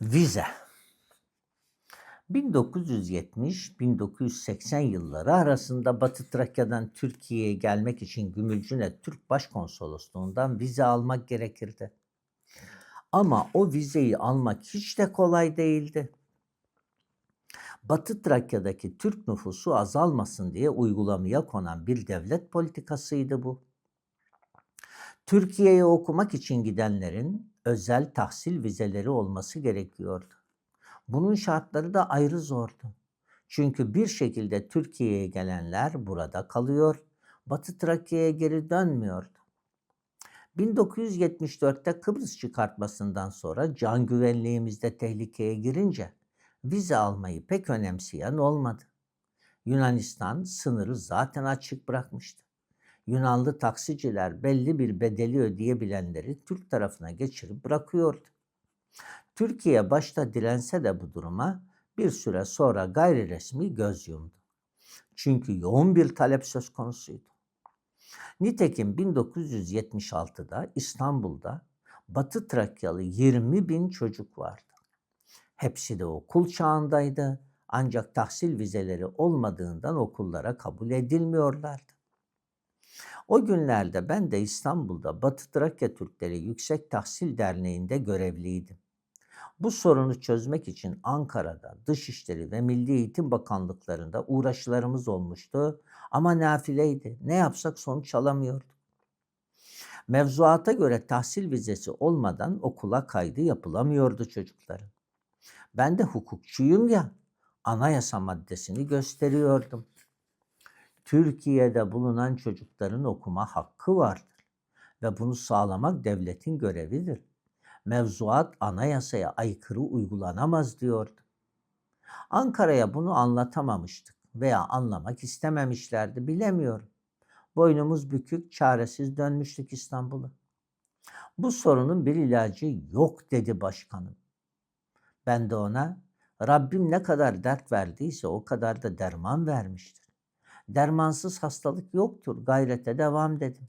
Vize. 1970-1980 yılları arasında Batı Trakya'dan Türkiye'ye gelmek için Gümülcine Türk Başkonsolosluğundan vize almak gerekirdi. Ama o vizeyi almak hiç de kolay değildi. Batı Trakya'daki Türk nüfusu azalmasın diye uygulamaya konan bir devlet politikasıydı bu. Türkiye'ye okumak için gidenlerin özel tahsil vizeleri olması gerekiyordu. Bunun şartları da ayrı zordu. Çünkü bir şekilde Türkiye'ye gelenler burada kalıyor, Batı Trakya'ya geri dönmüyordu. 1974'te Kıbrıs çıkartmasından sonra can güvenliğimiz de tehlikeye girince vize almayı pek önemseyen olmadı. Yunanistan sınırı zaten açık bırakmıştı. Yunanlı taksiciler belli bir bedeli ödeyebilenleri Türk tarafına geçirip bırakıyordu. Türkiye başta dirense de bu duruma bir süre sonra gayri resmi göz yumdu. Çünkü yoğun bir talep söz konusuydu. Nitekim 1976'da İstanbul'da Batı Trakyalı 20 bin çocuk vardı. Hepsi de okul çağındaydı ancak tahsil vizeleri olmadığından okullara kabul edilmiyorlardı. O günlerde ben de İstanbul'da Batı Trakya Türkleri Yüksek Tahsil Derneği'nde görevliydim. Bu sorunu çözmek için Ankara'da Dışişleri ve Milli Eğitim Bakanlıklarında uğraşlarımız olmuştu ama nafileydi. Ne yapsak sonuç alamıyorduk. Mevzuata göre tahsil vizesi olmadan okula kaydı yapılamıyordu çocukların. Ben de hukukçuyum ya, anayasa maddesini gösteriyordum. Türkiye'de bulunan çocukların okuma hakkı vardır ve bunu sağlamak devletin görevidir. Mevzuat anayasaya aykırı uygulanamaz diyordu. Ankara'ya bunu anlatamamıştık veya anlamak istememişlerdi bilemiyorum. Boynumuz bükük, çaresiz dönmüştük İstanbul'a. Bu sorunun bir ilacı yok dedi başkanım. Ben de ona Rabbim ne kadar dert verdiyse o kadar da derman vermiştir. Dermansız hastalık yoktur, gayrete devam dedim.